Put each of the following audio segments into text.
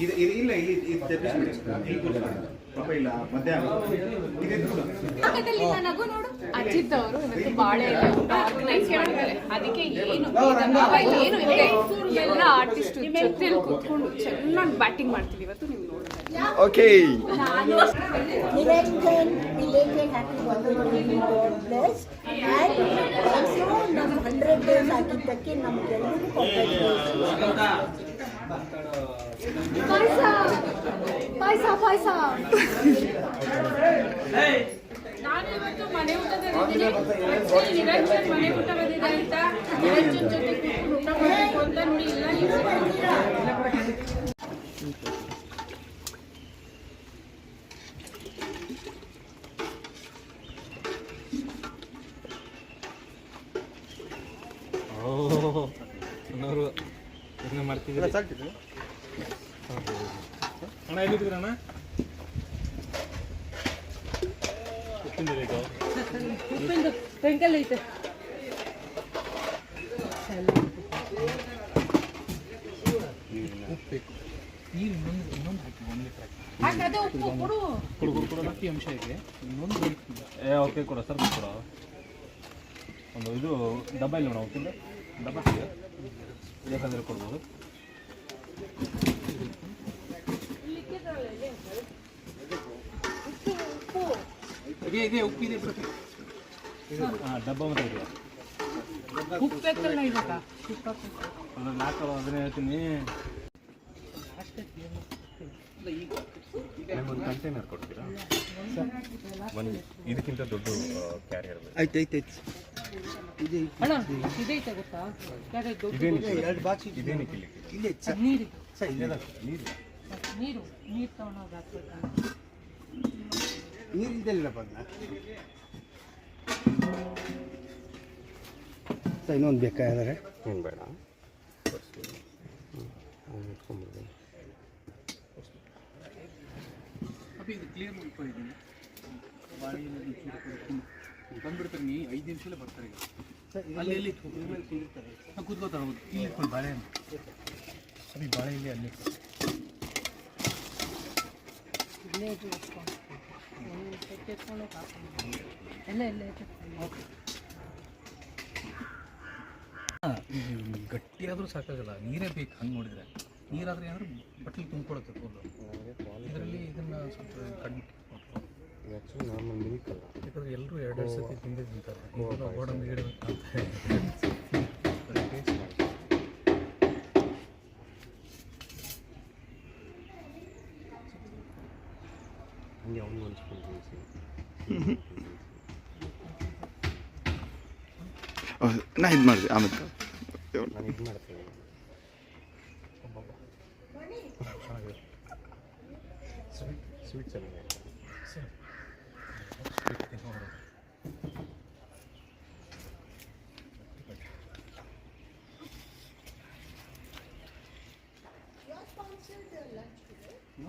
ಇದು ಇದು ಇಲ್ಲ ಮಧ್ಯ. ಪಕ್ಕದಲ್ಲಿ ನೋಡು. ಅಜಿತ್ ಅವರು ಇವತ್ತು ಬಾಳೆ ಆರ್ಗನೈಸ್ ಮಾಡಿದ್ದಾರೆ ಅದಕ್ಕೆ ಏನು ಇದನ್ನ ಏನು ಇದೆ? ಎಲ್ಲ ಆರ್ಟಿಸ್ಟ್ ಜೊತೆಲಿ ಕೂತ್ಕೊಂಡು ಚೆನ್ನಾಗಿ ಬ್ಯಾಟಿಂಗ್ ಮಾಡ್ತೀವಿ ಇವತ್ತು ನೀವು ನೋಡಿ okay related god bless and also ನಮ್ಮ ಹಂಡ್ರೆಡ್ ಡೇಸ್ ಆಗಿದ್ದಕ್ಕೆ ನಮಗೆಲ್ಲರಿಗೂ ಪಾಯಸ ನಾನು ಇವತ್ತು ಮನೆ ಊಟದಲ್ಲಿ ನಿರಂಜನ್ ಮನೆ ಊಟ ಬಂದಿದೆ ಅಂತ ನಿರಂಜನ್ ಜೊತೆ ಊಟ ಮಾಡಬೇಕು ಅಂತ ನೋಡಿ ಇಲ್ಲ ನೀವು ಅನ್ನೋರು ಮಾಡ್ತಿದ್ದೀರಿ ಅಣ್ಣ ಎಲ್ಲಿದ್ದೀರ ಅಣ್ಣ? ನೀರು ಇನ್ನೊಂದು ಇನ್ನೊಂದು ಹಾಕಿ ಒಂದು ಲೀಟ್ರ್ ಹಾಕಿ ಕೊಡು. ಕೊಡು ಕೊಡು ಪ್ರತಿ ಅಂಶ ಇದೆ. ಇನ್ನೊಂದು ಬೇಕು ಏ ಓಕೆ ಕೊಡು ಸರ್ ಕೊಡು. ಒಂದು ಇದು ಡಬ್ಬ ಇಲ್ಲ ಮೇಡಮ್ ಉಪ್ಪಿಂದ. ಡಬ್ಬ ಸಿಗ ಬೇಕಾದ್ರೆ ಕೊಡ್ಬೋದು. ಇದೆ ಇದೆ ಉಪ್ಪಿದೆ ಹಾಂ ಡಬ್ಬ ಮಾತ್ರ ಇದೆಯಾ ನಾಲ್ಕು ಅದನ್ನೇ ಹೇಳ್ತೀನಿ. ಒಂದು ಕಂಟೈನರ್ ಕೊಡ್ತೀರಾ? ಒಂದು ಇದಕ್ಕಿಂತ ದೊಡ್ಡ ಕ್ಯಾರಿಯರ್ ಆಯ್ತು ಆಯ್ತು ಆಯ್ತು. ಅಣ್ಣ ಇದೈತೆ ಗೊತ್ತಾ? ಯಾಕೆ ದೊಡ್ಡ ಇದೇನಕ್ಕೆ ಇಲ್ಲೇ ಇಲ್ಲಿ ಅದ್ ನೀರು. ನೀರು. ನೀರು ನೀರು ತಗೊಂಡೋಗಿ ಹಾಕ್ಬೇಕು? ನೀರು ಇದೆಲ್ಲ ಬಂದ ಸರ್ ಇನ್ನೊಂದು ಬೇಕಾದ್ರೆ ಏನು ಬೇಡ. ಇಟ್ಕೊಂಡ್ಬಿಡ್ತೀನಿ ಕ್ಲಿಯರ್ ಮಾಡ್ಕೊಂಡಿದ್ದೀನಿ. ಕೊಡ್ತೀನಿ. ಬಂದ್ಬಿಡ್ತಾರೆ ನೀ ಐದು ನಿಮಿಷಲ್ಲೇ ಬರ್ತಾರೆ ಈಗ. ಅಲ್ಲಿ ಎಲ್ಲಿ ಕೂತ್ಕೋತಾರೆ ಹೌದು ಇಲ್ಲಿ ಇಟ್ಕೊಂಡು ಬಾಳೆ ಸರಿ ಬಾಳೆ ಇಲ್ಲಿ ಅಲ್ಲಿ ಗಟ್ಟಿಯಾದರೂ ಸಾಕಾಗಲ್ಲ. ನೀರೇ ಬೇಕು ಹಂಗೆ ನೋಡಿದ್ರೆ. ನೀರಾದ್ರೆ ಏನಾದ್ರು ಬಟ್ಲಿ ತುಂಬಿಕೊಡುತ್ತೆ ಫುಲ್ಲು ಇದರಲ್ಲಿ ಇದನ್ನು ಸ್ವಲ್ಪ ಕಡಿಮೆ ಆ್ಯಕ್ಚುಲಿ ಮಿಲ್ಕ್ ಅಲ್ಲ. ಯಾಕಂದ್ರೆ ಎಲ್ಲರೂ ಎರಡು ಸತಿ ತಿಂದೇ ತಿಂತಾರೆ. ಗೋಡಂಬಿ ಗಿಡ ಅಂತ. ಟೇಸ್ಟ್ ಮಾಡಿ. ಹಂಗೆ ಅವನು ಒಂದು ಸ್ಪೂನ್ ತಿನ್ನಿಸಿ ನಾ ಇದು ಮಾಡಿದೆ ಆಮೇಲೆ ನಾನು ಇದು ಮಾಡ್ತೀನಿ. ಸ್ವೀಟ್ ಸ್ವೀಟ್ ಚೆನ್ನಾಗಿದೆ.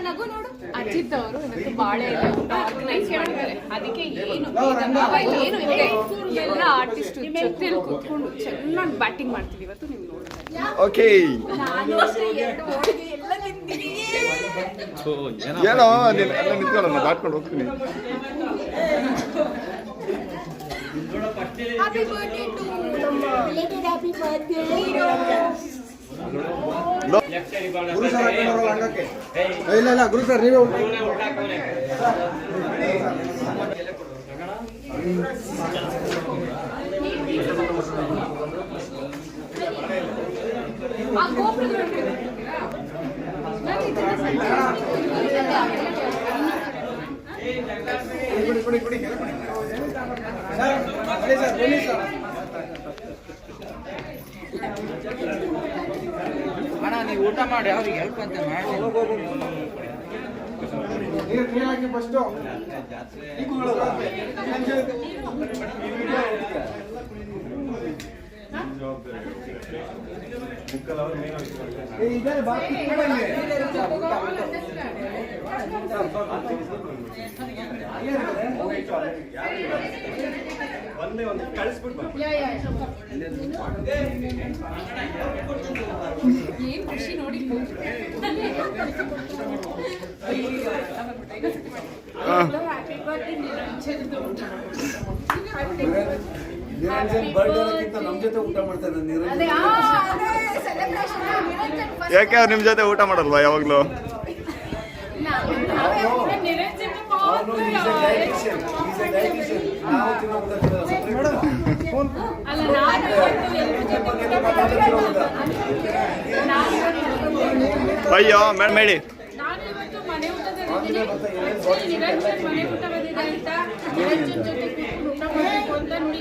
ನಗು ನೋಡು ಅಜಿತ್ ಅವರು ಇವತ್ತು ಬಾಳೆ ಆರ್ಗನೈಸ್ ಮಾಡಿದ್ದಾರೆ ಅದಕ್ಕೆ ಏನು ಇದನ್ನ ಏನು ಇದೆ? ಎಲ್ಲ ಆರ್ಟಿಸ್ಟ್ ಕೂತ್ಕೊಂಡು ಚೆನ್ನಾಗಿ ಬ್ಯಾಟಿಂಗ್ ಮಾಡ್ತೀವಿ ಇವತ್ತು ನೀವು ಓಕೆ. ಏನೋ ನೀನು ಎಲ್ಲ ನಿಂತ್ಕೊಳ್ಳೋಣ ದಾಟ್ಕೊಂಡು ಹೋಗ್ತೀನಿ. Happy birthday to related sir birthday ಇಲ್ಲ ಇಲ್ಲ ಗುರು ಸರ್ ನೀವೇ ಗೋಪುರದ ಒಳಗಡೆ ಸರ್ ಸರ್ ಸರ್. ಕೊಡಿ ಅಣ್ಣ ನೀವು ಊಟ ಮಾಡಿ ಅವ್ರಿಗೆ ಹೆಲ್ಪ್ ಅಂತ ಮಾಡಿ ಒಂದೇ ಒಂದು ಕಳಿಸ್ಬಿಟ್ಟು ಏನ್ ಖುಷಿ ನೋಡಿ. ಹ್ಯಾಪಿ ಬರ್ತ್ಡೇ ನಿರಂಜನ್ ಬರ್ಡೇಕ್ಕಿಂತ ನಮ್ಮ ಜೊತೆ ಊಟ ಮಾಡ್ತಾರೆ ನಿರಂಜನ್ ಅದೇ ಆ, ಅದೇ celebration ನಿರಂಜನ್ first. ಯಾಕೆ ಅವ್ರು ನಿಮ್ಮ ಜೊತೆ ಊಟ ಮಾಡಲ್ವಾ ಯಾವಾಗಲೂ? ಅಯ್ಯೋ ಮೇಡಮ್ ಹೇಳಿ. ನಾನು ಇವತ್ತು ಮನೆ ನಿರಂಜನ್ ಊಟ ಬಂದಿದೆ ಅಂತ. ನಿರಂಜನ್ ಜೊತೆ ಊಟ ಮಾಡಬೇಕು ಅಂತ ನೋಡಿ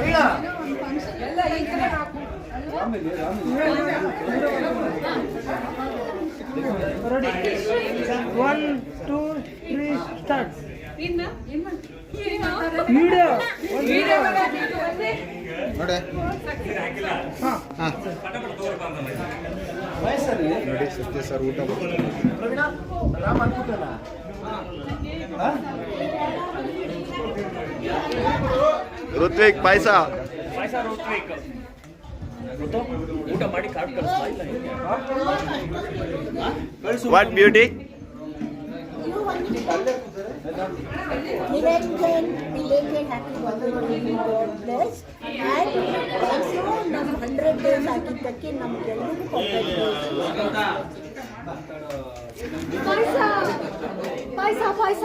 ಇಲ್ಲ ಎಲ್ಲ ಈ ಕಡೆ ಹಾಕು one two three start video video ಬಂದೆ ನೋಡಿ ಸತ್ಯ ಸರ್ ಊಟ ರಾಮ ಅನ್ಬಿಟ್ಟಲ್ಲ ಋತ್ವಿಕ್ ಪಾಯಸ. ಊಟ ಮಾಡಿ ಕಾರ್ಡ್ ಕಳಿಸ್ತಾ ಇಲ್ಲ ವಾಟ್ ಬ್ಯೂಟಿ ನಮ್ಮ ಹಂಡ್ರೆಡ್ ಡೇಸ್ ಆಗಿದ್ದಕ್ಕೆ ನಮ್ಗೆಲ್ಲರಿಗೂ ಪಾಯ್ಸ ಪಾಯ್ಸ. ಪಾಯ್ಸ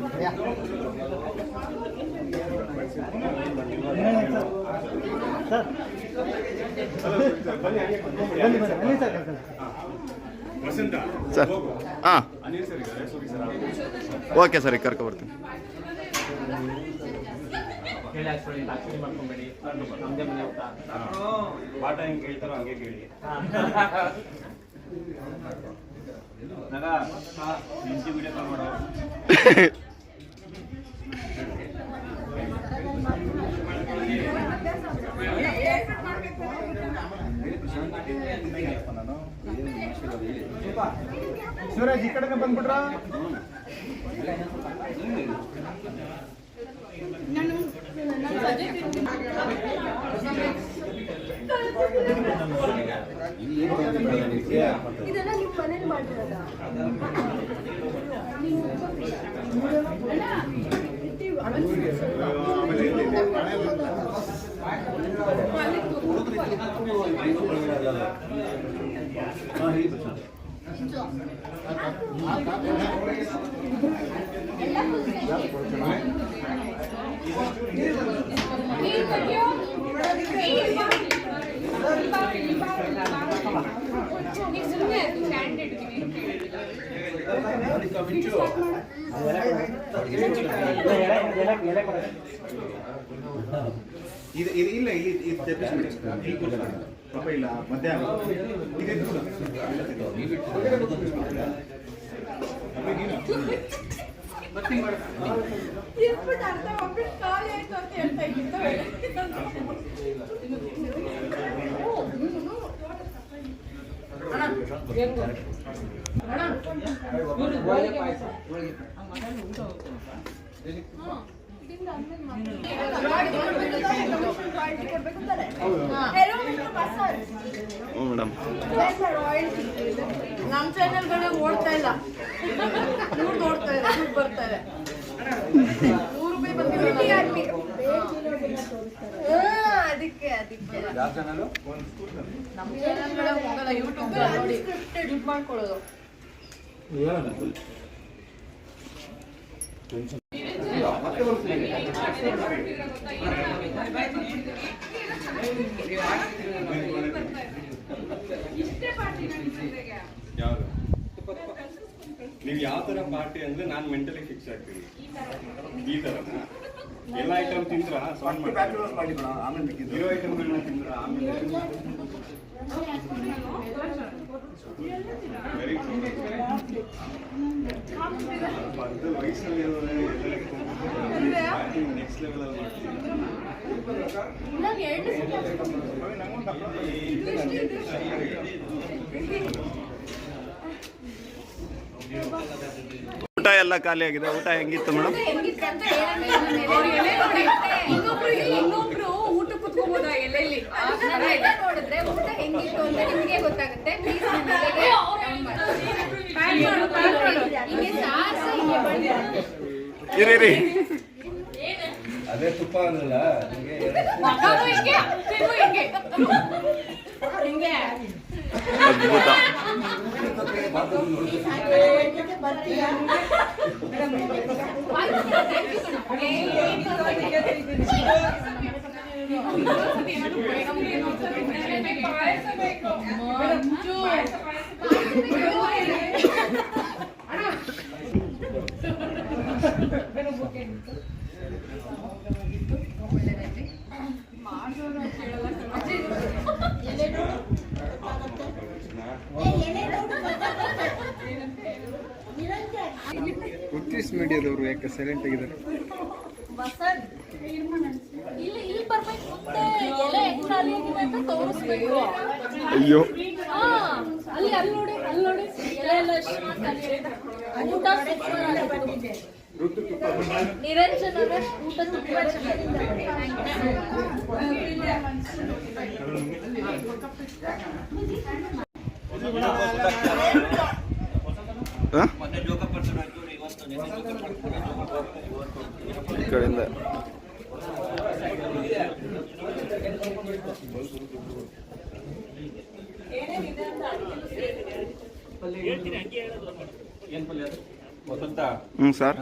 ಸರ್ ಹಾಂ ಓಕೆ ಸರ್ ಈಗ ಕರ್ಕೊ ಬರ್ತೀನಿ ಹೇಳಿ ಹಾಕ್ಸ್ಕೊಳ್ಳಿ ತಾಕ್ಷಿ ಮಾಡ್ಕೊಂಬೇಡಿ ಪಾಠ ಹೆಂಗ್ ಕೇಳ್ತಾರೋ ಹಂಗೆ ಕೇಳಿ ವಿಡಿಯೋ ಮಾಡೋ ಶಿವರಾಜ್ ಈ ಕಡೆಗೆ ಬಂದ್ಬಿಟ್ರ? ಮಾಡಿರೋದ ಇದು ಇಲ್ಲ ಇಲ್ಲಿ ಇದು ತೆಪ್ಪಿಸ್ಬಿಡಿ ಈಗ ಕೂತ್ಕೊಳ್ಳಿ. ಪಾಪ ಇಲ್ಲ ಮಧ್ಯಾಹ್ನ ಇದು ಮೇಡಮ್. ನಮ್ಮ ಚಾನೆಲ್ಗಳೇ ಓಡ್ತಾ ಇಲ್ಲ. ದುಡ್ಡು ನೋಡ್ತಾ ಇದೆ ದುಡ್ಡು ಬರ್ತಾ ಇದೆ ನೂರು ರೂಪಾಯಿ ಬಂದಿಲ್ಲ ಅದಕ್ಕೆ ಅದಕ್ಕೆ. ನಮ್ಮ ಚಾನೆಲ್ಗಳೇ ಹೋಗಲ್ಲ ಯೂಟ್ಯೂಬ್ ನೋಡಿ. ದುಡ್ಡು ಮಾಡ್ಕೊಳ್ಳೋದು. ಯಾವುದು ನೀವು ಯಾವ ತರ ಪಾರ್ಟಿ ಅಂದ್ರೆ ನಾನು ಮೆಂಟಲಿ ಫಿಕ್ಸ್ ಆಗ್ತೀನಿ. ಈ ತರ ಎಲ್ಲ ಐಟಮ್ ತಿಂದ್ರ? ಸೌಂಡ್ ಮಾಡಿ ಬ್ಯಾಕ್ಗ್ರೌಂಡ್ ಮಾಡಿ ಕೊಡ ಆಮೇಲೆ ಬೇಕಿದ್ರೆ ಇರೋ ಐಟಮ್ಗಳನ್ನ ತಿಂದ್ರ? ಆಮೇಲೆ ವೆರಿ ವಯಸ್ಸಲ್ಲಿ ನೆಕ್ಸ್ಟ್ ಲೆವೆಲಲ್ಲಿ ಮಾಡ್ತೀವಿ ಊಟ ಎಲ್ಲ ಖಾಲಿ ಆಗಿದೆ. ಊಟ ಹೆಂಗಿತ್ತು ಮೇಡಮ್? ಗೊತ್ತಾಗುತ್ತೆ ಪ್ಲೀಸ್ ಪ್ಯಾನ್ ಮಾಡು ಪ್ಯಾನ್ ಮಾಡು ಹಿಂಗೆ ಸಾರ್ಸ ಹಿಂಗೆ ಬಳ್ಳಿ ಇರಿ ಇರಿ ಅದೇ ತುಪ್ಪ ಅಂದ್ರಲ್ಲ ನಿಮಗೆ ಮಗನೂ ಹಿಂಗೆ ತಿನ್ನು ಉತ್ಕೃಷ್ಟ ಮೀಡಿಯಾದವರು ಯಾಕೆ ಸೈಲೆಂಟ್ ಆಗಿದ್ದಾರೆ? ಅಯ್ಯೋ. ಅಲ್ಲಿ ಅಲ್ಲಿ ನೋಡಿ ಅಲ್ಲಿ ನೋಡಿ ಎಲೆ ಎಲ್ಲ ಎಷ್ಟು ಖಾಲಿ ಆಗಿದೆ ಊಟ super ಆಗಿತ್ತು. ನಿರಂಜನ್ ಅವರೇ ಹೇಳ್ತೀನಿ ತುಂಬಾ ಹೇಳೋದು? ಪಲ್ಯ ಕಡೆಯಿಂದ ಹ್ಞೂ ಸರ್.